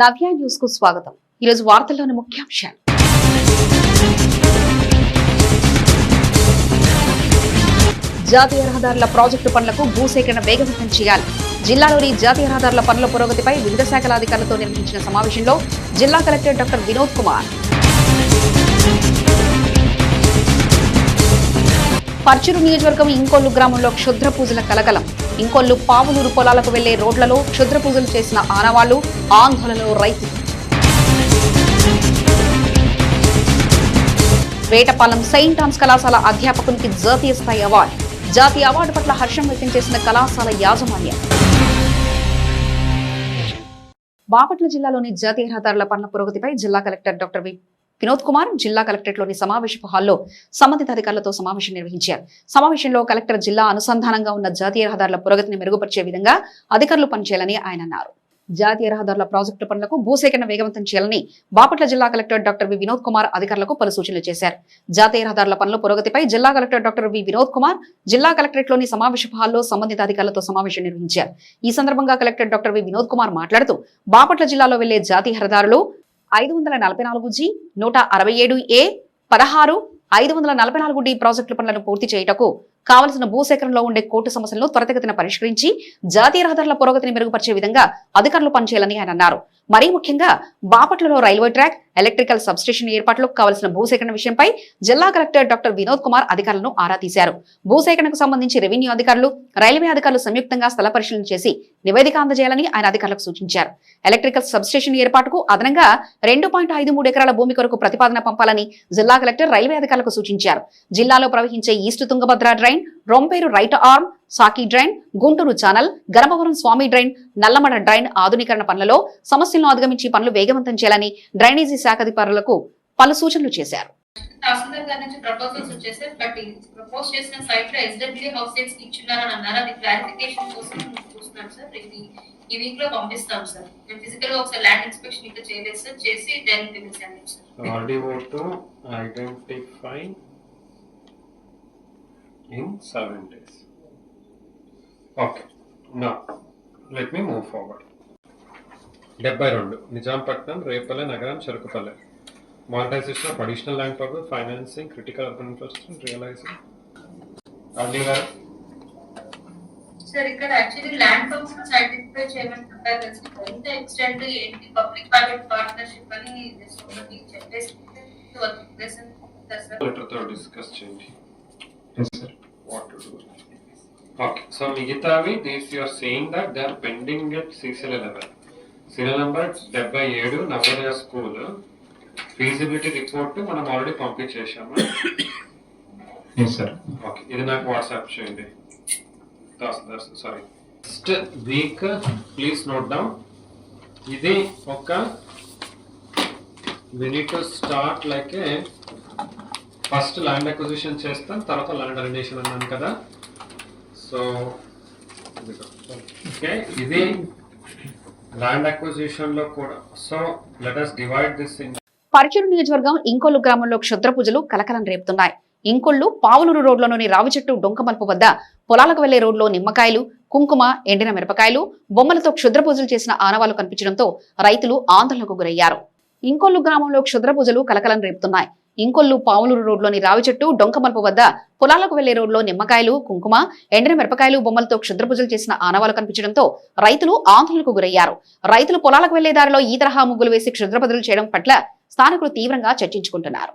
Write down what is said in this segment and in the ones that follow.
నవ్య న్యూస్కు స్వాగతం. ఈరోజు వార్తల్లోని ముఖ్యాంశాలు. జాతీయ రహదారుల ప్రాజెక్టు పనులకు భూసేకరణ వేగవంతం చేయాలి. జిల్లాలోని జాతీయ రహదారుల పనుల పురోగతిపై వివిధ శాఖల అధికారులతో నిర్వహించిన సమావేశంలో జిల్లా కలెక్టర్ డాక్టర్ వినోద్ కుమార్. పర్చూరు నియోజకవర్గం ఇంకోలు గ్రామంలో క్షుద్ర పూజల కలకలం. ఇంకొల్లు పావులూరు పొలాలకు వెళ్ళే రోడ్లలో క్షుద్ర పూజలు చేసిన ఆనవాళ్ళు ఆందోళనలో రైతులు వేటపాలెం సెయింట్ ఆన్స్ కళాశాల అధ్యాపకునికి జాతీయ స్థాయి అవార్డు. జాతీయ అవార్డు పట్ల హర్షం వ్యక్తం చేసిన కళాశాల యాజమాన్యం. బాపట్ల జిల్లాలోని జాతీయ రహదారుల పనుల పురోగతిపై జిల్లా collector doctor V Vinod Kumar జిల్లా కలెక్టరేట్లోని సమావేశపు హాల్లో సంబంధిత అధికారులతో సమావేశం నిర్వహించారు. సమావేశంలో కలెక్టర్ జిల్లా అనుసంధానంగా ఉన్న జాతీయ రహదారుల పురోగతిని మెరుగుపరిచే విధంగా అధికారులు పనిచేయాలని ఆయన అన్నారు. జాతీయ రహదారుల ప్రాజెక్టు పనులకు భూసేకరణ వేగవంతం చేయాలని బాపట్ల జిల్లా collector doctor V Vinod Kumar అధికారులకు పలు సూచనలు చేశారు. జాతీయ రహదారుల పనుల పురోగతిపై జిల్లా collector doctor V Vinod Kumar జిల్లా కలెక్టరేట్లోని సమావేశ హాల్లో సంబంధిత అధికారులతో సమావేశం నిర్వహించారు. ఈ సందర్భంగా collector doctor V Vinod Kumar మాట్లాడుతూ బాపట్ల జిల్లాలో వెళ్ళే జాతీయ రహదారులు ఐదు వందల నలభై నాలుగు జి నూట అరవై ఏడు ఏ పదహారు ఐదు వందల నలభై నాలుగు డి ప్రాజెక్టుల పనులను పూర్తి చేయుటకు కావలసిన భూసేకరణలో ఉండే కోర్టు సమస్యలను త్వరితగతిన పరిష్కరించి జాతీయ రహదారుల పురోగతిని మెరుగుపరిచే విధంగా అధికారులు పనిచేయాలని ఆయన అన్నారు. మరీ ముఖ్యంగా బాపట్లలో రైల్వే ట్రాక్ ఎలక్ట్రికల్ సబ్స్టేషన్ ఏర్పాట్లకు కావలసిన భూసేకరణ విషయంపై జిల్లా కలెక్టర్ డాక్టర్ వినోద్ కుమార్ అధికారులను ఆరా తీశారు. భూసేకరణకు సంబంధించి రెవెన్యూ అధికారులు రైల్వే అధికారులు సంయుక్తంగా స్థల పరిశీలన చేసి నివేదిక అందజేయాలని ఆయన అధికారులకు సూచించారు. ఎలక్ట్రికల్ సబ్స్టేషన్ ఏర్పాటుకు అదనంగా రెండు పాయింట్ ఐదు మూడు ఎకరాల భూమి కొరకు ప్రతిపాదన పంపాలని జిల్లా కలెక్టర్ రైల్వే అధికారులకు సూచించారు. జిల్లాలో ప్రవహించే east Tungabhadra drain Romperu right arm సాకి డ్రైన్ గుంటూరు ఛానల్ గరమవరం స్వామి డ్రైన్ నల్లమడ డ్రైన్ ఆధునీకరణ పనులలో సమస్యలను అధిగమించి పనులు వేగవంతం చేయాలని డ్రైనేజీ శాఖ అధికారులకు పలు సూచనలు చేశారు. తహసీల్దార్ గారి నుంచి ప్రపోజల్స్ వచ్చేసాయి. బట్ ప్రపోజ్ చేసిన సైట్లో ఎస్డబ్ల్యూ హౌస్ రేట్స్ ఇచ్చున్నారని అన్నారు. అది క్లారిఫికేషన్ కోసం చూస్తున్నాం సార్. ఇది ఈ వీక్లో పంపిస్తాం సార్. ఫిజికల్గా ఒకసారి ల్యాండ్ ఇన్స్పెక్షన్ ఇంకా చేయలేదు సార్. చేసి then we will send it sir So RDO to identify in seven days. Okay, now let me move forward. డెబ్బై రెండు Nizampatnam Repalle Nagaram Cherukupalle. Monetization of additional land purpose financing critical urban infrastructure realizing early గారు? Sir ఇక్కడ actually land function identify చేయమని చెప్పారు కదా sir ఎంత extend ఏంటి? Public private partnership అని చెప్పేసి డిస్కస్ చేయండి. ఓకే సో మిగతావి these you are saying that they are pending at CCL level serial number డెబ్బై ఏడు నవోదయ స్కూల్ ఫీజిబిలిటీ రిపోర్ట్ మనం ఆల్రెడీ పంపించేసాము సార్ ఓకే ఇది నాకు వాట్సాప్ చేయండి. Sorry next week please note down ఇది ఒక to start like first land acquisition చేస్తాం తర్వాత ల్యాండ్ అలినేషన్ అన్నాను కదా. సో ఓకే ఇది ల్యాండ్ అక్విజిషన్లో కూడా. So let us divide this in నియోజకవర్గం ఇంకొల్లు గ్రామంలో క్షుద్ర పూజలు కలకలం రేపుతున్నాయి. ఇంకొల్లు పావులూరు రోడ్లోని రావి చెట్టు డొంకమల్పు వద్ద పొలాలకు వెళ్ళే రోడ్లో నిమ్మకాయలు కుంకుమ ఎండిన మిరపకాయలు బొమ్మలతో క్షుద్ర పూజలు చేసిన ఆనవాళ్ళు కనిపించడంతో రైతులు ఆందోళనకు గురయ్యారు. ఇంకొల్లు గ్రామంలో క్షుద్ర పూజలు కలకలం రేపుతున్నాయి. ఇంకొల్లు పావులూరు రోడ్లోని రావి చెట్టు డొంకమల్పు వద్ద పొలాలకు వెళ్ళే రోడ్లో నిమ్మకాయలు కుంకుమ ఎండిన మిరపకాయలు బొమ్మలతో క్షుద్ర పూజలు చేసిన ఆనవాళ్ళు కనిపించడంతో రైతులు ఆందోళనకు గురయ్యారు. రైతులు పొలాలకు వెళ్ళే దారిలో ఈ తరహా ముగ్గులు వేసి క్షుద్ర పూజలు చేయడం పట్ల స్థానికులు తీవ్రంగా చర్చించుకుంటున్నారు.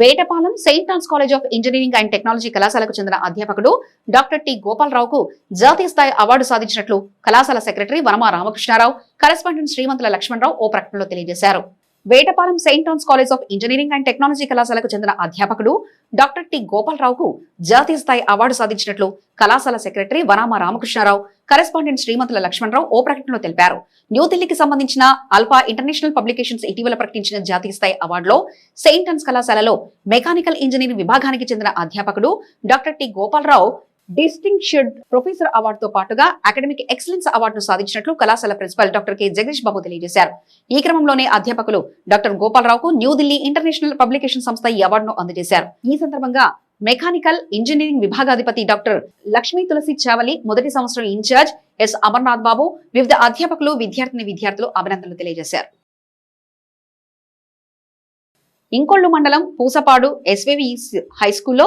Vetapalem Saint Ann's college of engineering and technology కళాశాలకు చెందిన అధ్యాపకుడు డాక్టర్ టి గోపాలరావుకు జాతీయ స్థాయి అవార్డు సాధించినట్లు కళాశాల సెక్రటరీ వనమా రామకృష్ణారావు కరెస్పాండెంట్ శ్రీమంతుల లక్ష్మణరావు ఓ ప్రకటనలో తెలియజేశారు. Vetapalem Saint Ann's college of engineering and technology కళాశాలకు చెందిన అధ్యాపకుడు డాక్టర్ టి గోపాలరావుకు జాతీయ స్థాయి అవార్డు సాధించినట్లు కళాశాల సెక్రటరీ వనామ రామకృష్ణారావు కరెస్పాండెంట్ శ్రీమంతుల లక్ష్మణరావు ఓ ప్రకటనలో తెలిపారు. న్యూఢిల్లీకి సంబంధించిన అల్పా ఇంటర్నేషనల్ పబ్లికేషన్స్ ఇటీవల ప్రకటించిన జాతీయ స్థాయి అవార్డులో సెయింట్ టాన్స్ కళాశాలలో మెకానికల్ ఇంజనీరింగ్ విభాగానికి చెందిన అధ్యాపకుడు doctor T Gopalarao distinguished professor అవార్డుతో పాటుగా అకాడమిక్ ఎక్సలెన్స్ అవార్డును సాధించినట్లు కళాశాల principal doctor K. Jagadish Babu తెలియజేశారు. ఈ క్రమంలోనే అధ్యాపకులు డాక్టర్ గోపాలరావుకు న్యూఢిల్లీ ఇంటర్నేషనల్ పబ్లికేషన్ సంస్థ ఈ అవార్డును అందజేశారు. ఈ సందర్భంగా మెకానికల్ ఇంజనీరింగ్ విభాగాధిపతి డాక్టర్ లక్ష్మీ తులసి చావలి మొదటి సంవత్సరం ఇన్ఛార్జ్ ఎస్. అమర్నాథ్ బాబు వివిధ అధ్యాపకులు విద్యార్థిని విద్యార్థులు అభినందనలు తెలియజేశారు. ఇంకొళ్ళు మండలం పూసపాడు ఎస్వివి హై స్కూల్లో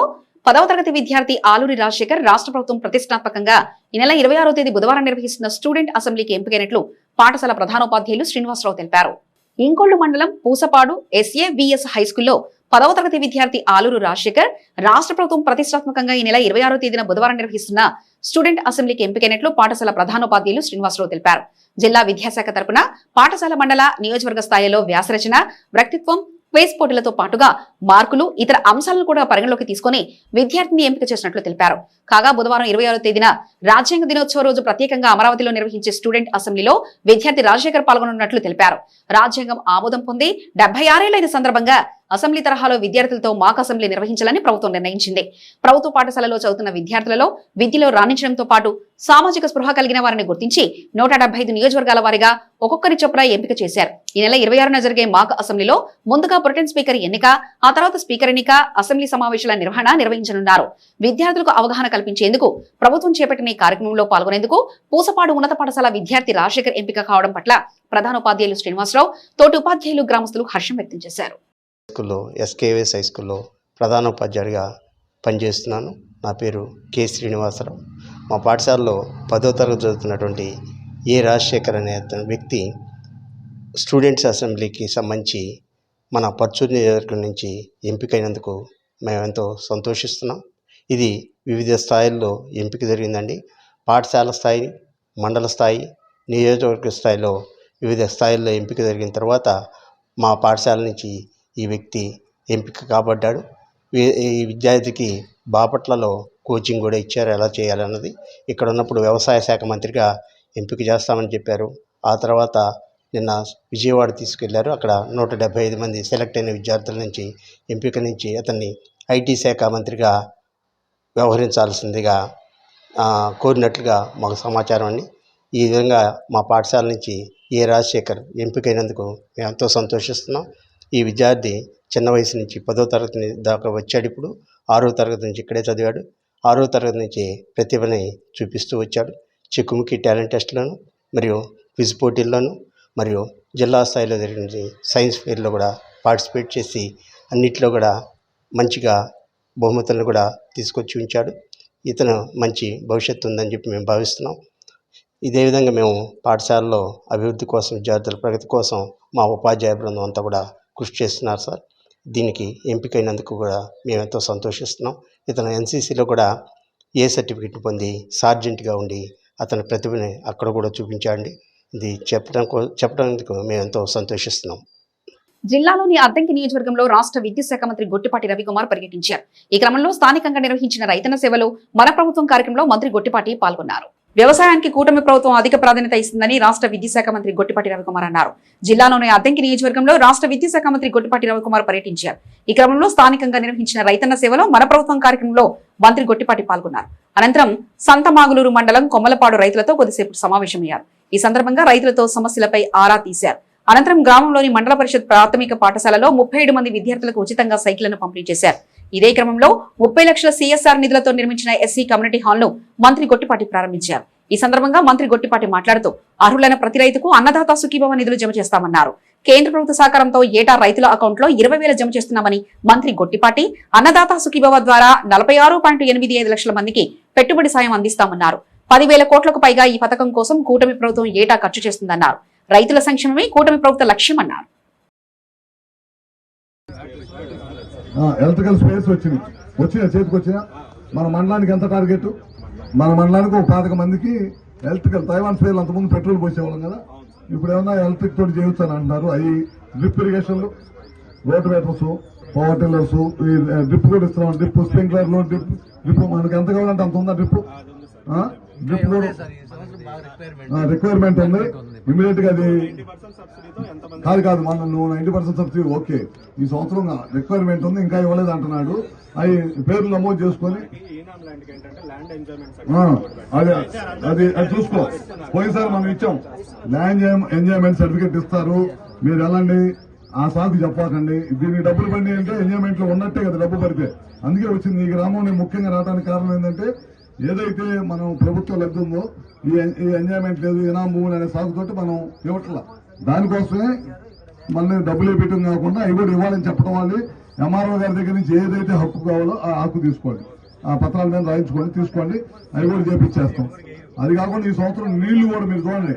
పదవ తరగతి విద్యార్థి ఆలూరి రాజశేఖర్ రాష్ట్ర ప్రభుత్వం ప్రతిష్టాత్మకంగా ఈ నెల ఇరవై ఆరో తేదీ బుధవారం నిర్వహిస్తున్న స్టూడెంట్ అసెంబ్లీకి ఎంపికైనట్లు పాఠశాల ప్రధానోపాధ్యాయులు శ్రీనివాసరావు తెలిపారు. ఇంకొల్లు మండలం పూసపాడు ఎస్ఏవిఎస్ హైస్కూల్లో పదవ తరగతి విద్యార్థి ఆలూరు రాజశేఖర్ రాష్ట్ర ప్రభుత్వం ప్రతిష్టాత్మకంగా ఈ నెల ఇరవై ఆరో తేదీన బుధవారం నిర్వహిస్తున్న స్టూడెంట్ అసెంబ్లీకి ఎంపికైనట్లు పాఠశాల ప్రధానోపాధ్యాయులు శ్రీనివాసరావు తెలిపారు. జిల్లా విద్యాశాఖ తరపున పాఠశాల మండల నియోజకవర్గ స్థాయిలో వ్యాసరచన వ్యక్తిత్వం క్వేజ్ పోటీలతో పాటుగా మార్కులు ఇతర అంశాలను కూడా పరిగణలోకి తీసుకుని విద్యార్థిని ఎంపిక చేసినట్లు తెలిపారు. కాగా బుధవారం ఇరవై ఆరో తేదీన రాజ్యాంగ దినోత్సవ రోజు ప్రత్యేకంగా అమరావతిలో నిర్వహించే స్టూడెంట్ అసెంబ్లీలో విద్యార్థి రాజశేఖర్ పాల్గొనున్నట్లు తెలిపారు. రాజ్యాంగం ఆమోదం పొంది డెబ్బై ఆరేళ్ళైన సందర్భంగా అసెంబ్లీ తరహాలో విద్యార్థులతో మాక్ అసెంబ్లీ నిర్వహించాలని ప్రభుత్వం నిర్ణయించింది. ప్రభుత్వ పాఠశాలలో చదువుతున్న విద్యార్థులలో విద్యలో రాణించడంతో పాటు సామాజిక స్పృహ కలిగిన వారిని గుర్తించి నూట డెబ్బై ఐదు నియోజకవర్గాల వారిగా ఒక్కొక్కరి చొప్పున ఎంపిక చేశారు. ఈ నెల ఇరవై ఆరున జరిగే మాక్ అసెంబ్లీలో ముందుగా ప్రొటెన్ స్పీకర్ ఎన్నిక ఆ తర్వాత స్పీకర్ ఎన్నిక అసెంబ్లీ సమావేశాల నిర్వహణ నిర్వహించనున్నారు. విద్యార్థులకు అవగాహన కల్పించేందుకు ప్రభుత్వం చేపట్టిన ఈ కార్యక్రమంలో పాల్గొనేందుకు పూసపాడు ఉన్నత పాఠశాల విద్యార్థి రాజశేఖర్ ఎంపిక కావడం పట్ల ప్రధానోపాధ్యాయులు శ్రీనివాసరావు తోటి ఉపాధ్యాయులు గ్రామస్తులు హర్షం వ్యక్తం చేశారు. స్కూల్లో ఎస్కేవిఎస్ హై స్కూల్లో ప్రధానోపాధ్యాయుడిగా పనిచేస్తున్నాను. నా పేరు కె శ్రీనివాసరావు. మా పాఠశాలలో పదో తరగతి చదువుతున్నటువంటి ఏ రాజశేఖర్ అనే అతని వ్యక్తి స్టూడెంట్స్ అసెంబ్లీకి సంబంధించి మన పర్చూరు నియోజకవర్గం నుంచి ఎంపికైనందుకు మేము ఎంతో సంతోషిస్తున్నాం. ఇది వివిధ స్థాయిల్లో ఎంపిక జరిగిందండి. పాఠశాల స్థాయి మండల స్థాయి నియోజకవర్గ స్థాయిలో వివిధ స్థాయిల్లో ఎంపిక జరిగిన తర్వాత మా పాఠశాల నుంచి ఈ వ్యక్తి ఎంపిక కాబడ్డాడు. ఈ విద్యార్థికి బాపట్లలో కోచింగ్ కూడా ఇచ్చారు. ఎలా చేయాలన్నది ఇక్కడ ఉన్నప్పుడు వ్యవసాయ శాఖ మంత్రిగా ఎంపిక చేస్తామని చెప్పారు. ఆ తర్వాత నిన్న విజయవాడ తీసుకెళ్ళారు. అక్కడ నూట డెబ్బై ఐదు మంది సెలెక్ట్ అయిన విద్యార్థుల నుంచి ఎంపిక నుంచి అతన్ని ఐటీ శాఖ మంత్రిగా వ్యవహరించాల్సిందిగా కోరినట్లుగా మాకు సమాచారం అండి. ఈ విధంగా మా పాఠశాల నుంచి ఏ రాజశేఖర్ ఎంపికైనందుకు మేము ఎంతో సంతోషిస్తున్నాం. ఈ విద్యార్థి చిన్న వయసు నుంచి పదో తరగతి దాకా వచ్చాడు ఇప్పుడు. ఆరో తరగతి నుంచి ఇక్కడే చదివాడు. ఆరో తరగతి నుంచి ప్రతిభని చూపిస్తూ వచ్చాడు. చెక్కుముకి టాలెంట్ టెస్ట్లను మరియు క్విజ్ పోటీల్లోనూ మరియు జిల్లా స్థాయిలో జరిగిన సైన్స్ ఫెయిర్లో కూడా పార్టిసిపేట్ చేసి అన్నిట్లో కూడా మంచిగా బహుమతులను కూడా తీసుకొచ్చి ఉంచాడు. ఇతను మంచి భవిష్యత్తు ఉందని చెప్పి మేము భావిస్తున్నాం. ఇదే విధంగా మేము పాఠశాలలో అభివృద్ధి కోసం విద్యార్థుల ప్రగతి కోసం మా ఉపాధ్యాయ బృందం అంతా కూడా కృషి చేస్తున్నారు సార్. దీనికి ఎంపికైనందుకు కూడా మేము ఎంతో సంతోషిస్తున్నాం. ఇతను ఎన్సీసీలో కూడా ఏ సర్టిఫికెట్ పొంది సార్జెంట్గా ఉండి అతని ప్రతిభని అక్కడ కూడా చూపించండి ఇది చెప్పడం చెప్పడానికి మేము ఎంతో సంతోషిస్తున్నాం. జిల్లాలోని అద్దంకి నియోజకవర్గంలో రాష్ట్ర విద్యుత్ మంత్రి గొట్టిపాటి రవికుమార్ పర్యటించారు ఈ క్రమంలో స్థానికంగా నిర్వహించిన రైతన్న సేవలు మన ప్రభుత్వం కార్యక్రమంలో మంత్రి గొట్టిపాటి పాల్గొన్నారు. వ్యవసాయానికి కూటమి ప్రభుత్వం అధిక ప్రాధాన్యత ఇస్తుందని రాష్ట్ర విద్యాశాఖ మంత్రి గొట్టిపాటి రవికుమార్ అన్నారు. జిల్లాలోని అద్దంకి నియోజకవర్గంలో రాష్ట్ర విద్యాశాఖ మంత్రి గొట్టిపాటి రవికుమార్ పర్యటించారు. ఈ క్రమంలో స్థానికంగా నిర్వహించిన రైతన్న సేవలో మన ప్రభుత్వం కార్యక్రమంలో మంత్రి గొట్టిపాటి పాల్గొన్నారు. అనంతరం సంతమాగులూరు మండలం కొమ్మలపాడు రైతులతో కొద్దిసేపు సమావేశమయ్యారు. ఈ సందర్భంగా రైతులతో సమస్యలపై ఆరా తీశారు. అనంతరం గ్రామంలోని మండల పరిషత్ ప్రాథమిక పాఠశాలలో ముప్పై ఏడు మంది విద్యార్థులకు ఉచితంగా సైకిళ్ళను పంపిణీ చేశారు. ఇదే క్రమంలో ముప్పై లక్షల సీఎస్ఆర్ నిధులతో నిర్మించిన ఎస్సీ కమ్యూనిటీ హాల్ను మంత్రి గొట్టిపాటి ప్రారంభించారు. ఈ సందర్భంగా మంత్రి గొట్టిపాటి మాట్లాడుతూ అర్హులైన ప్రతి రైతుకు అన్నదాత సుఖీభవ నిధులు జమ చేస్తామన్నారు. కేంద్ర ప్రభుత్వ సహకారంతో ఏటా రైతుల అకౌంట్లో ఇరవై వేల జమ చేస్తున్నామని మంత్రి గొట్టిపాటి అన్నదాత సుఖీభవ ద్వారా నలభై ఆరు పాయింట్ ఎనిమిది ఐదు లక్షల మందికి పెట్టుబడి సాయం అందిస్తామన్నారు. పదివేల కోట్లకు పైగా ఈ పథకం కోసం కూటమి ప్రభుత్వం ఏటా ఖర్చు చేస్తుందన్నారు. రైతుల సంక్షేమమే కూటమి ప్రభుత్వ లక్ష్యమన్నారు. ఎలక్ట్రికల్ స్పేస్ వచ్చినాయి వచ్చినా చేతికి వచ్చినా మన మండలానికి ఎంత టార్గెట్? మన మండలానికి ఒక పాతిక మందికి ఎలక్ట్రికల్ తైవాన్ స్పేర్లు అంతకుముందు పెట్రోల్ పోసేవాళ్ళం కదా. ఇప్పుడు ఏమన్నా ఎలక్ట్రిక్ తోటి చేయొచ్చని అంటున్నారు. అవి డ్రిప్ ఇరిగేషన్లు రోటివేటర్స్ పవర్ టిల్లర్స్ ఈ డ్రిప్ కూడా ఇస్తున్నాం. డ్రిప్ స్ప్రింక్లర్లు డ్రిప్ డ్రిప్ మనకి ఎంత కావాలంటే అంత ఉందా డ్రిప్? డ్రిప్ కూడా రిక్వైర్మెంట్ ఉంది. ఇమీడియట్గా అది కాదు కాదు మన నువ్వు నైన్టీ పర్సెంట్ సబ్సిడీ ఓకే. ఈ సంవత్సరం రిక్వైర్మెంట్ ఉంది ఇంకా ఇవ్వలేదు అంటున్నాడు. అవి పేర్లు నమోదు చేసుకొని అది అది అది చూసుకో. పోయినసారి మనం ఇచ్చాం. ల్యాండ్ ఎంజాయ్మెంట్ సర్టిఫికేట్ ఇస్తారు. మీరు వెళ్ళండి ఆ సాకు చెప్పకండి. దీనికి డబ్బులు పడి అంటే ఎంజాయ్మెంట్లో ఉన్నట్టే కదా డబ్బు పడితే. అందుకే వచ్చింది ఈ గ్రామం ముఖ్యంగా రావడానికి కారణం ఏంటంటే ఏదైతే మనం ప్రభుత్వం లబ్ధి ఉందో ఈ ఎంజాయ్మెంట్ లేదు ఇనాం భూములు అనే సాగుతోటి మనం ఇవ్వట్లా దానికోసమే మళ్ళీ డబ్బులు ఇవ్వటం కాకుండా అవి కూడా ఇవ్వాలని చెప్పడం వల్ల ఎంఆర్ఓ గారి దగ్గర నుంచి ఏదైతే హక్కు కావాలో ఆ హక్కు తీసుకోండి. ఆ పత్రాల మీద రాయించుకొని తీసుకోండి. అవి కూడా చేపించేస్తాం అది కాకుండా ఈ సంవత్సరం నీళ్ళు కూడా మీరు చూడండి.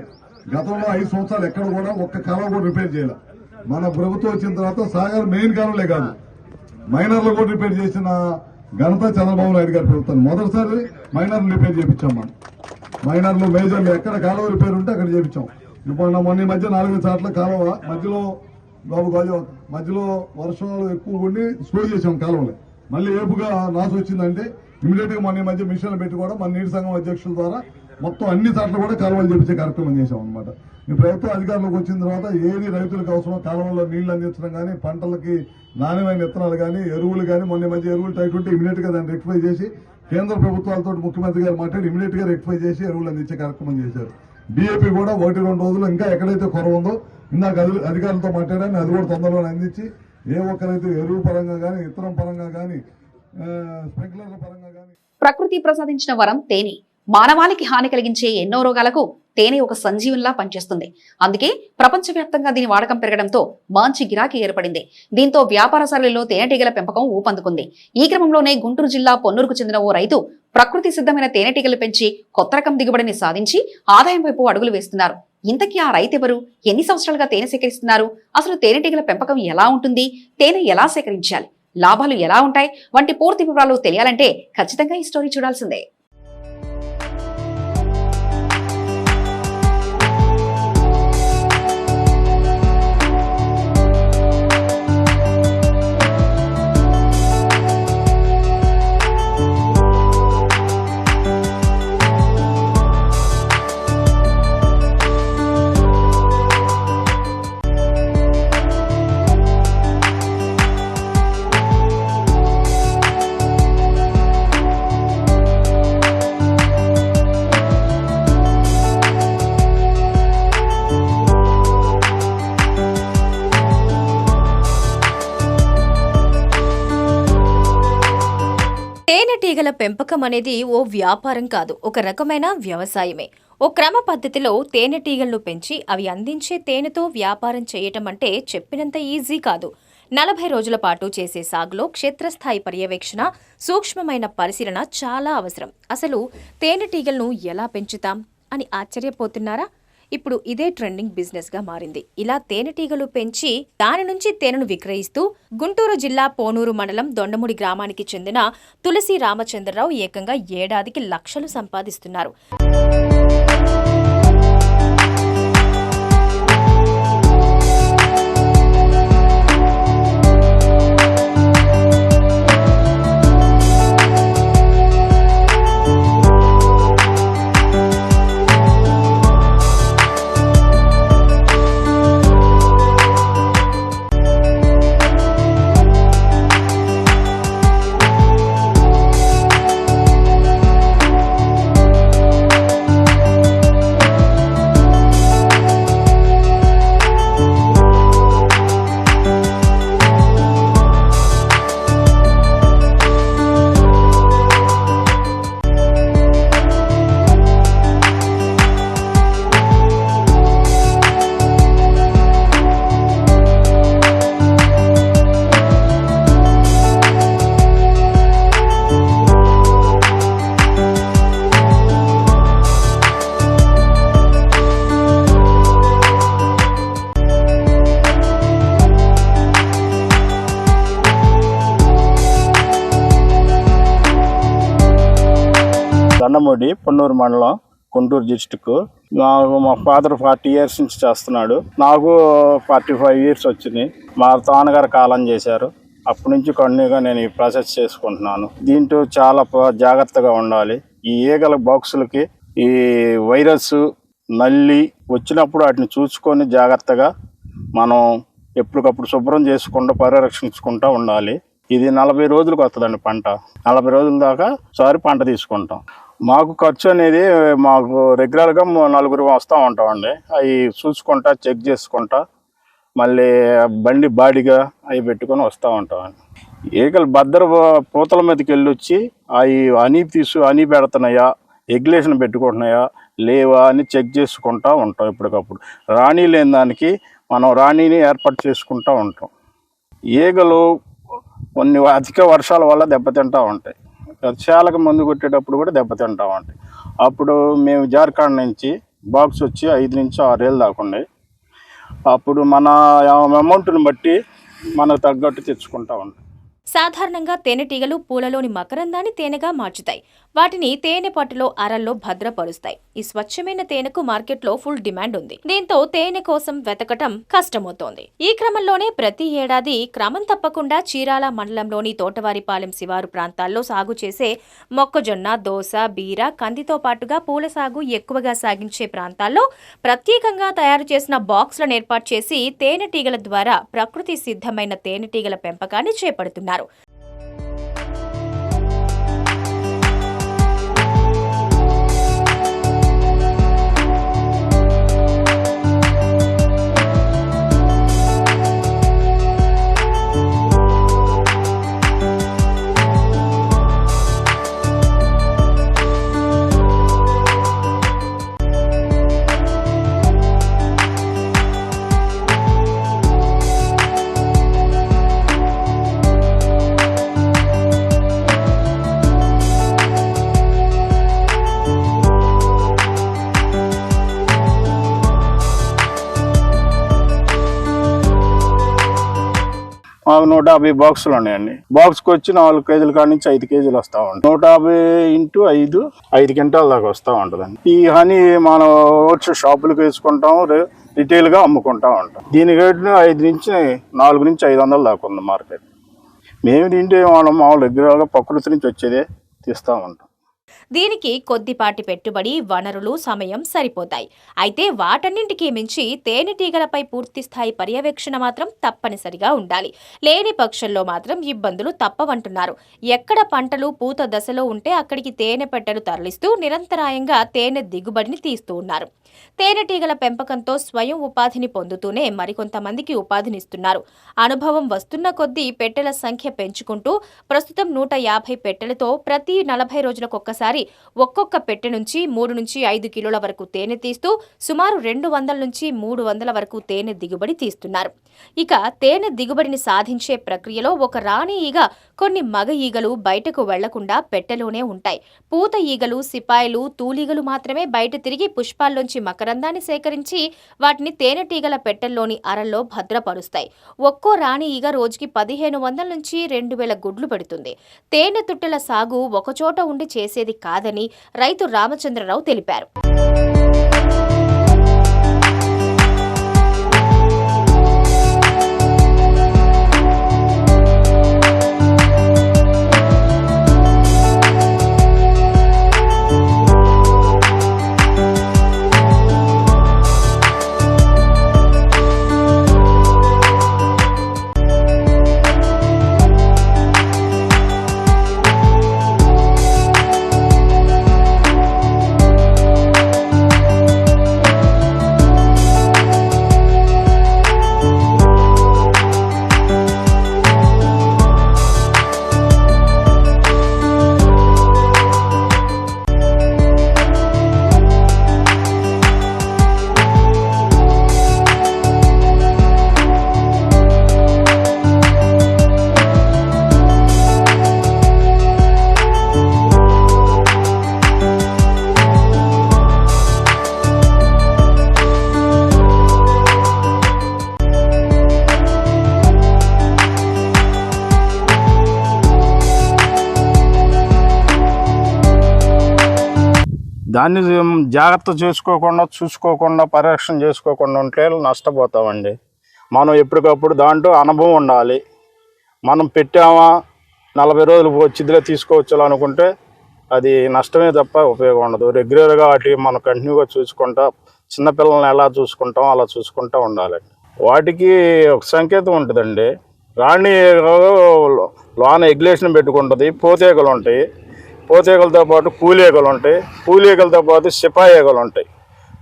గతంలో ఐదు సంవత్సరాలు ఎక్కడ కూడా ఒక్క కాలం కూడా రిపేర్ చేయాలి. మన ప్రభుత్వం వచ్చిన తర్వాత సాగర్ మెయిన్ కాలంలే కాదు. మైనర్లు కూడా రిపేర్ చేసిన ఘనత చంద్రబాబు నాయుడు గారి ప్రభుత్వం. మొదటిసారి మైనర్లు రిపేర్ చేయించాం మనం. మైనర్లు మేజర్లు ఎక్కడ కాలువ రిపేర్ ఉంటే అక్కడ చేయించాం ఇప్పుడు మొన్న ఈ మధ్య నాలుగు చాట్ల కాలువ మధ్యలో బాబు గాజు మధ్యలో వర్షాలు ఎక్కువ ఉండి స్లో చేసాం కాలువలే మళ్ళీ ఏపుగా నాసు వచ్చిందంటే ఇమీడియట్గా మొన్న ఈ మధ్య మిషన్లు పెట్టి కూడా మన నీటి సంఘం అధ్యక్షుల ద్వారా మొత్తం అన్ని చోట్ల కూడా కాలువలు చేపించే కార్యక్రమం చేశాం అనమాట ఈ ప్రభుత్వం అధికారంలోకి వచ్చిన తర్వాత ఏది రైతులకు అవసరమో కాలువల్లో నీళ్ళు అందించడం కానీ పంటలకి నాణ్యమైన విత్తనాలు కానీ ఎరువులు కానీ మొన్న మధ్య ఎరువులు టైట్ ఉంటే ఇమీడియట్గా దాన్ని రెక్టిఫై చేసి కేంద్ర ప్రభుత్వాలతో ముఖ్యమంత్రి గారు మాట్లాడి ఇమీడియట్గా రెక్టిఫై చేసి ఎరువులు అందించే కార్యక్రమం చేశారు. డిఏపి కూడా ఒకటి రెండు రోజులు ఇంకా ఎక్కడైతే కొరవ ఉందో ఇందాక అధికారులతో మాట్లాడాను అది కూడా తొందరలో అందించి ఏ ఒక్కరైతే ఎరువు పరంగా కానీ ఇతరం పరంగా కానీ స్ప్రింక్లర్ల పరంగా కానీ ప్రకృతి ప్రసాదించిన వరం తేనె. మానవాళికి హాని కలిగించే ఎన్నో రోగాలకు తేనె ఒక సంజీవునిలా పనిచేస్తుంది. అందుకే ప్రపంచవ్యాప్తంగా దీని వాడకం పెరగడంతో మంచి గిరాకీ ఏర్పడింది. దీంతో వ్యాపారశాలలో తేనెటీగల పెంపకం ఊపందుకుంది. ఈ క్రమంలోనే గుంటూరు జిల్లా పొన్నూరుకు చెందిన ఓ రైతు ప్రకృతి సిద్ధమైన తేనెటీగలు పెంచి కొత్త రకం దిగుబడిని సాధించి ఆదాయం వైపు అడుగులు వేస్తున్నారు. ఇంతకీ ఆ రైతెవరు ఎన్ని సంవత్సరాలుగా తేనె సేకరిస్తున్నారు? అసలు తేనెటీగల పెంపకం ఎలా ఉంటుంది? తేనె ఎలా సేకరించాలి? లాభాలు ఎలా ఉంటాయి? వంటి పూర్తి వివరాలు తెలియాలంటే ఖచ్చితంగా ఈ స్టోరీ చూడాల్సిందే. తేనెటీగల పెంపకం అనేది ఓ వ్యాపారం కాదు ఒక రకమైన వ్యవసాయమే. ఓ క్రమ పద్ధతిలో తేనెటీగలను పెంచి అవి అందించే తేనెతో వ్యాపారం చేయటం అంటే చెప్పినంత ఈజీ కాదు. నలభై రోజుల పాటు చేసే సాగులో క్షేత్రస్థాయి పర్యవేక్షణ సూక్ష్మమైన పరిశీలన చాలా అవసరం. అసలు తేనెటీగలను ఎలా పెంచుతాం? అని ఆశ్చర్యపోతున్నారా? ఇప్పుడు ఇదే ట్రెండింగ్ బిజినెస్గా మారింది. ఇలా తేనెటీగలు పెంచి దాని నుంచి తేనెను విక్రయిస్తూ గుంటూరు జిల్లా పోనూరు మండలం దొండముడి గ్రామానికి చెందిన తులసి రామచంద్రరావు ఏకంగా ఏడాదికి లక్షలు సంపాదిస్తున్నారు. కొండమూడి పొన్నూరు మండలం గుంటూరు డిస్టిక్ నాకు మా ఫాదర్ ఫార్టీ ఇయర్స్ నుంచి చేస్తున్నాడు. నాకు ఫార్టీ ఫైవ్ ఇయర్స్ వచ్చినాయి మా తానగారు కాలం చేశారు. అప్పటి నుంచి కంటిన్యూగా నేను ఈ ప్రాసెస్ చేసుకుంటున్నాను. దీంట్లో చాలా జాగ్రత్తగా ఉండాలి. ఈ ఈగల బాక్సులకి ఈ వైరస్ నల్లి వచ్చినప్పుడు వాటిని చూసుకొని జాగ్రత్తగా మనం ఎప్పటికప్పుడు శుభ్రం చేసుకుంటూ పరిరక్షించుకుంటూ ఉండాలి. ఇది నలభై రోజులకు వస్తుందండి పంట. నలభై రోజుల దాకా సారి పంట తీసుకుంటాం. మాకు ఖర్చు అనేది మాకు రెగ్యులర్గా నలుగురు వస్తూ ఉంటామండి. అవి చూసుకుంటా చెక్ చేసుకుంటా మళ్ళీ బండి బాడిగా అవి పెట్టుకొని వస్తూ ఉంటామండి. ఈగలు భద్ర పూతల మీదకి వెళ్ళి వచ్చి అవి హనీ తీసు హనీ పెడుతున్నాయా ఎగ్లేషన్ పెట్టుకుంటున్నాయా లేవా అని చెక్ చేసుకుంటా ఉంటాం ఎప్పటికప్పుడు రాణి లేని దానికి మనం రాణిని ఏర్పాటు చేసుకుంటూ ఉంటాం. ఈగలు కొన్ని అధిక వర్షాల వల్ల దెబ్బతింటూ ఉంటాయి. వర్షాలకు మందు కొట్టేటప్పుడు కూడా దెబ్బతింటా ఉంటాయి అప్పుడు మేము జార్ఖండ్ నుంచి బాక్స్ వచ్చి ఐదు నుంచి ఆరేళ్ళు దాకా అప్పుడు మన అమౌంట్ని బట్టి మనకు తగ్గట్టు తెచ్చుకుంటా ఉంటాం సాధారణంగా తేనెటీగలు పూలలోని మకరందాన్ని తేనెగా మార్చుతాయి. వాటిని తేనె పట్టులో అరల్లో భద్రపరుస్తాయి. ఈ స్వచ్ఛమైన తేనెకు మార్కెట్లో ఫుల్ డిమాండ్ ఉంది. దీంతో తేనె కోసం వెతకటం కష్టమవుతోంది. ఈ క్రమంలోనే ప్రతి ఏడాది క్రమం తప్పకుండా చీరాల మండలంలోని తోటవారిపాలెం శివారు ప్రాంతాల్లో సాగు చేసే మొక్కజొన్న దోస బీర కందితో పాటుగా పూల సాగు ఎక్కువగా సాగించే ప్రాంతాల్లో ప్రత్యేకంగా తయారు చేసిన బాక్స్లను ఏర్పాటు చేసి తేనెటీగల ద్వారా ప్రకృతి సిద్ధమైన తేనెటీగల పెంపకాన్ని చేపడుతున్నారు. మాకు నూట యాభై బాక్సులు ఉన్నాయండి. బాక్స్కి వచ్చి నాలుగు కేజీల కాడి నుంచి ఐదు కేజీలు వస్తూ ఉంటాయి. నూట యాభై ఇంటూ ఐదు ఐదు క్వింటాల దాకా వస్తూ ఉంటుందండి. ఈ హనీ మనం వచ్చి షాపులకు వేసుకుంటాం రిటైల్గా అమ్ముకుంటా ఉంటాం. దీని రేటు ఐదు నుంచి నాలుగు నుంచి ఐదు వందల దాకా ఉంది మార్కెట్. మేము తింటే మనం మామూలు రెగ్యులర్గా ప్రకృతి నుంచి వచ్చేదే తీస్తూ ఉంటాం. దీనికి కొద్దిపాటి పెట్టుబడి వనరులు సమయం సరిపోతాయి. అయితే వాటన్నింటికీ మించి తేనెటీగలపై పూర్తి స్థాయి పర్యవేక్షణ మాత్రం తప్పనిసరిగా ఉండాలి. లేని పక్షంలో మాత్రం ఇబ్బందులు తప్పవంటున్నారు. ఎక్కడ పంటలు పూత దశలో ఉంటే అక్కడికి తేనె పెట్టెలు తరలిస్తూ నిరంతరాయంగా తేనె దిగుబడిని తీస్తూ ఉన్నారు. తేనెటీగల పెంపకంతో స్వయం ఉపాధిని పొందుతూనే మరికొంతమందికి ఉపాధినిస్తున్నారు అనుభవం వస్తున్న కొద్దీ పెట్టెల సంఖ్య పెంచుకుంటూ ప్రస్తుతం నూట యాభై పెట్టెలతో ప్రతి నలభై రోజులకొక్కసారి ఒక్కొక్క పెట్టె నుంచి మూడు నుంచి ఐదు కిలోల వరకు తేనె తీస్తూ సుమారు రెండు వందల నుంచి మూడు వందల వరకు తేనె దిగుబడి తీస్తున్నారు. ఇక తేనె దిగుబడిని సాధించే ప్రక్రియలో ఒక రాణి ఈగ కొన్ని మగ ఈగలు బయటకు వెళ్ళకుండా పెట్టెలోనే ఉంటాయి. పూత ఈగలు సిపాయిలు తూలీగలు మాత్రమే బయట తిరిగి పుష్పాల్లోంచి మకరందాన్ని సేకరించి వాటిని తేనెటీగల పెట్టెల్లోని అరల్లో భద్రపరుస్తాయి. ఒక్కో రాణి ఈగ రోజుకి పదిహేను వందల నుంచి రెండు వేల గుడ్లు పెడుతుంది. తేనె తుట్టెల సాగు ఒకచోట ఉండి చేసేది కాదని రైతు రామచంద్రరావు తెలిపారు. దాన్ని జాగ్రత్త చేసుకోకుండా చూసుకోకుండా పరిరక్షణ చేసుకోకుండా ఉంటే నష్టపోతామండి. మనం ఎప్పటికప్పుడు దాంట్లో అనుభవం ఉండాలి. మనం పెట్టామా నలభై రోజులు వచ్చిదిలే తీసుకోవచ్చు అనుకుంటే అది నష్టమే తప్ప ఉపయోగం ఉండదు. రెగ్యులర్గా వాటి మనం కంటిన్యూగా చూసుకుంటా చిన్నపిల్లల్ని ఎలా చూసుకుంటాం అలా చూసుకుంటూ ఉండాలండి. వాటికి ఒక సంకేతం ఉంటుందండి. రాణి లోన ఎగ్లేషన్ పెట్టుకుంటుంది పోతేగలు ఉంటాయి పోతేగలతో పాటు కూలీగలు ఉంటాయి. కూలీగలతో పాటు సిపాయి ఈగలు ఉంటాయి.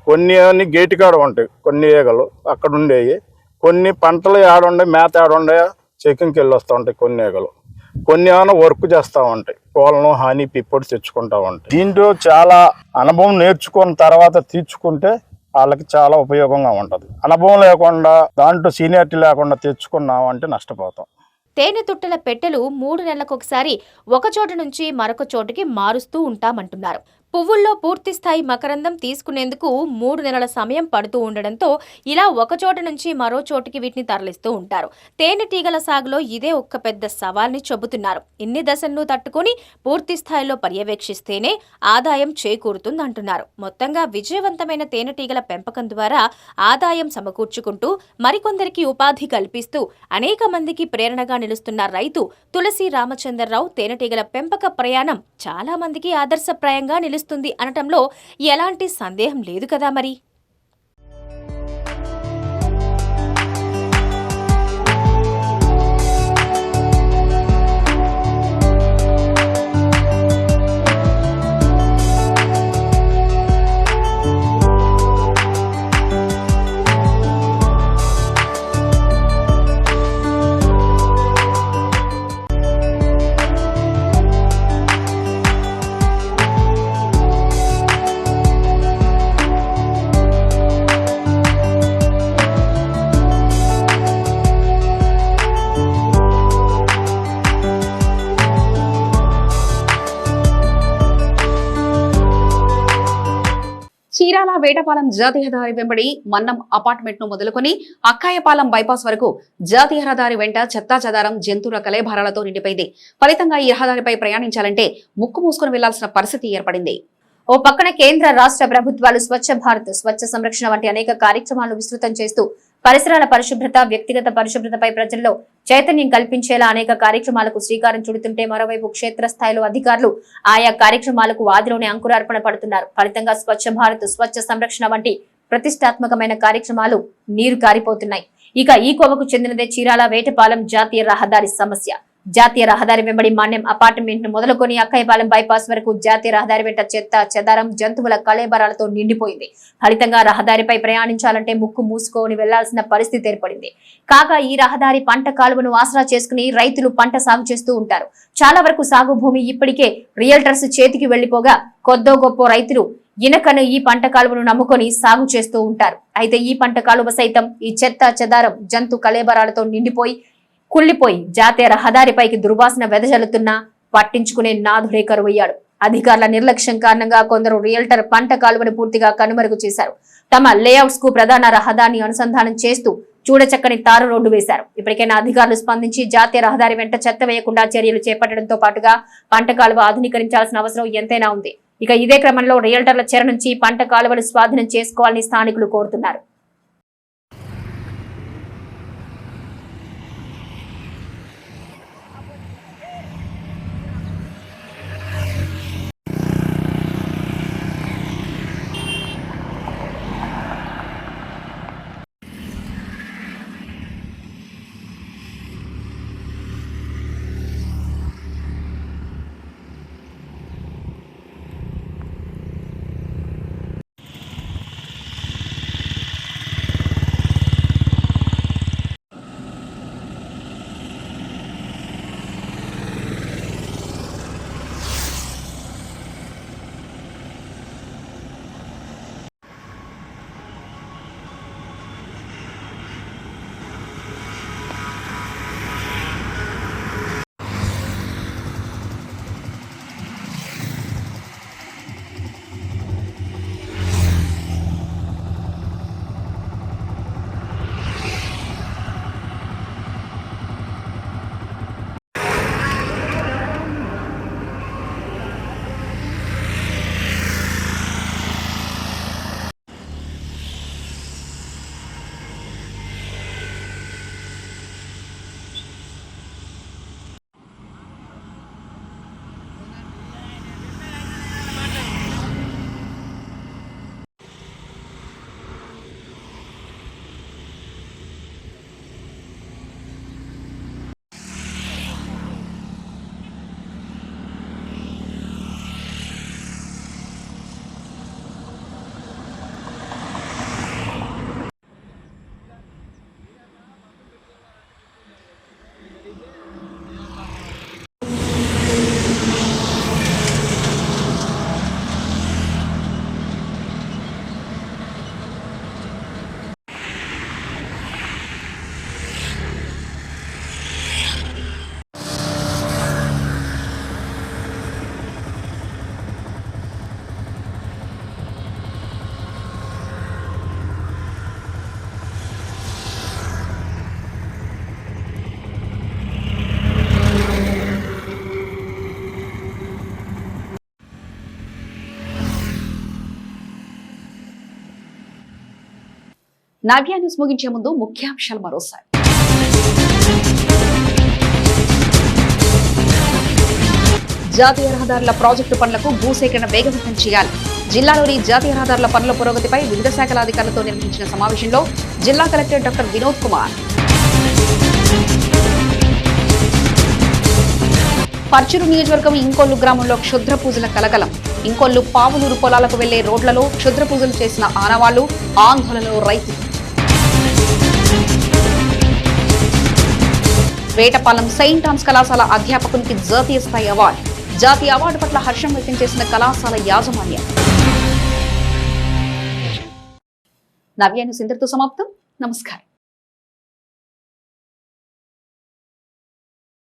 కొన్ని అన్ని గేటు కాడ ఉంటాయి. కొన్ని ఈగలు అక్కడ ఉండేవి. కొన్ని పంటలు ఆడుండే మేత ఆడుండే చెకింగ్కి వెళ్ళి వస్తూ ఉంటాయి కొన్ని ఈగలు కొన్ని ఏమైనా వర్క్ చేస్తూ ఉంటాయి. కోళ్ళను హాని పిప్పొడి తెచ్చుకుంటూ ఉంటాయి. దీంట్లో చాలా అనుభవం నేర్చుకున్న తర్వాత తీర్చుకుంటే వాళ్ళకి చాలా ఉపయోగంగా ఉంటుంది. అనుభవం లేకుండా దాంట్లో సీనియారిటీ లేకుండా తెచ్చుకున్నామంటే నష్టపోతాం. తేనె తుట్టల పెట్టెలు మూడు నెలలకొకసారి ఒక చోట నుంచి మరొక చోటుకి మారుస్తూ ఉంటామంటున్నారు. పువ్వుల్లో పూర్తిస్థాయి మకరందం తీసుకునేందుకు మూడు నెలల సమయం పడుతూ ఉండడంతో ఇలా ఒక చోట నుంచి మరో చోటికి వీటిని తరలిస్తూ ఉంటారు. తేనెటీగల సాగులో ఇదే ఒక్క పెద్ద సవాల్ని చెబుతున్నారు. ఇన్ని దశలను తట్టుకుని పూర్తి స్థాయిలో పర్యవేక్షిస్తేనే ఆదాయం చేకూరుతుందంటున్నారు. మొత్తంగా విజయవంతమైన తేనెటీగల పెంపకం ద్వారా ఆదాయం సమకూర్చుకుంటూ మరికొందరికి ఉపాధి కల్పిస్తూ అనేక మందికి ప్రేరణగా నిలుస్తున్న రైతు తులసి రామచంద్రరావు తేనెటీగల పెంపక ప్రయాణం చాలా మందికి ఆదర్శప్రాయంగా నిలుస్తుంది. అనటంలో ఎలాంటి సందేహం లేదు కదా మరి. పేటపాలెం జాతీయ రహదారి వెంబడి మన్నం అపార్ట్మెంట్ను మొదలుకొని అక్కాయపాలెం బైపాస్ వరకు జాతీయ రహదారి వెంట చెత్తాచెదారం జంతువుల కలేభారాలతో నిండిపోయింది. ఫలితంగా ఈ రహదారిపై ప్రయాణించాలంటే ముక్కు మూసుకుని వెళ్ళాల్సిన పరిస్థితి ఏర్పడింది. ఓ పక్కన కేంద్ర రాష్ట్ర ప్రభుత్వాలు స్వచ్ఛ భారత్ స్వచ్ఛ సంరక్షణ వంటి అనేక కార్యక్రమాలు విస్తృతం చేస్తూ పరిసరాల పరిశుభ్రత వ్యక్తిగత పరిశుభ్రతపై ప్రజల్లో చైతన్యం కల్పించేలా అనేక కార్యక్రమాలకు శ్రీకారం చుడుతుంటే మరోవైపు క్షేత్రస్థాయిలో అధికారులు ఆయా కార్యక్రమాలకు వాదిలోనే అంకురార్పణ పడుతున్నారు. ఫలితంగా స్వచ్ఛ భారత్ స్వచ్ఛ సంరక్షణ వంటి ప్రతిష్టాత్మకమైన కార్యక్రమాలు నీరు కారిపోతున్నాయి. ఇక ఈ కోవకు చెందినదే చీరాల వేటపాలెం జాతీయ రహదారి సమస్య. జాతీయ రహదారి వెంబడి మాన్యం అపార్ట్మెంట్ను మొదలుకొని అక్కయ్యపాలెం బైపాస్ వరకు జాతీయ రహదారి వెంట చెత్త చెదారం జంతువుల కళేబరాలతో నిండిపోయింది. ఫలితంగా రహదారిపై ప్రయాణించాలంటే ముక్కు మూసుకొని వెళ్ళాల్సిన పరిస్థితి ఏర్పడింది. కాగా ఈ రహదారి పంట కాలువను ఆసరా చేసుకుని రైతులు పంట సాగు చేస్తూ ఉంటారు. చాలా వరకు సాగు భూమి ఇప్పటికే రియల్టర్స్ చేతికి వెళ్ళిపోగా కొద్దో గొప్ప రైతులు ఇనకను ఈ పంట కాలువను నమ్ముకొని సాగు చేస్తూ ఉంటారు. అయితే ఈ పంట కాలువ సైతం ఈ చెత్త చెదారం జంతు కళేబరాలతో నిండిపోయి కుళ్ళిపోయి జాతీయ రహదారిపైకి దుర్వాసన వెదజల్లుతున్నా పట్టించుకునే నాథుడే కరువయ్యాడు అధికారుల నిర్లక్ష్యం కారణంగా కొందరు రియల్టర్ పంట కాలువను పూర్తిగా కనుమరుగు చేశారు. తమ లేఅవుట్స్కు ప్రధాన రహదారిని అనుసంధానం చేస్తూ చూడచక్కని తారు రోడ్డు వేశారు. ఇప్పటికైనా అధికారులు స్పందించి జాతీయ రహదారి వెంట చెత్త వేయకుండా చర్యలు చేపట్టడంతో పాటుగా పంట కాలువ ఆధునీకరించాల్సిన అవసరం ఎంతైనా ఉంది. ఇక ఇదే క్రమంలో రియల్టర్ల చెర నుంచి పంట కాలువలు స్వాధీనం చేసుకోవాలని స్థానికులు కోరుతున్నారు. నవ్య న్యూస్ ముగించే ముందు ముఖ్యాంశాలు మరోసారి. జాతీయ రహదారుల ప్రాజెక్టు పనులకు భూసేకరణ వేగవంతం చేయాలి. జిల్లాలోని జాతీయ రహదారుల పనుల పురోగతిపై వివిధ శాఖల అధికారులతో నిర్వహించిన సమావేశంలో జిల్లా కలెక్టర్ డాక్టర్ వినోద్ కుమార్. పర్చూరు నియోజకవర్గం ఇంకొల్లు గ్రామంలో క్షుద్ర పూజల కలకలం. ఇంకొల్లు పావులూరు పొలాలకు వెళ్ళే రోడ్లలో క్షుద్ర పూజలు చేసిన ఆనవాళ్ళు ఆందోళనలో రైతులు. వేటపాలెం సెయింట్ థామ్స్ కళాశాల అధ్యాపకునికి జాతీయ స్థాయి అవార్డు. జాతీయ అవార్డు పట్ల హర్షం వ్యక్తం చేసిన కళాశాల యాజమాన్యం. నవ్యాన్ని సింధర్తో సమాప్తం. నమస్కారం.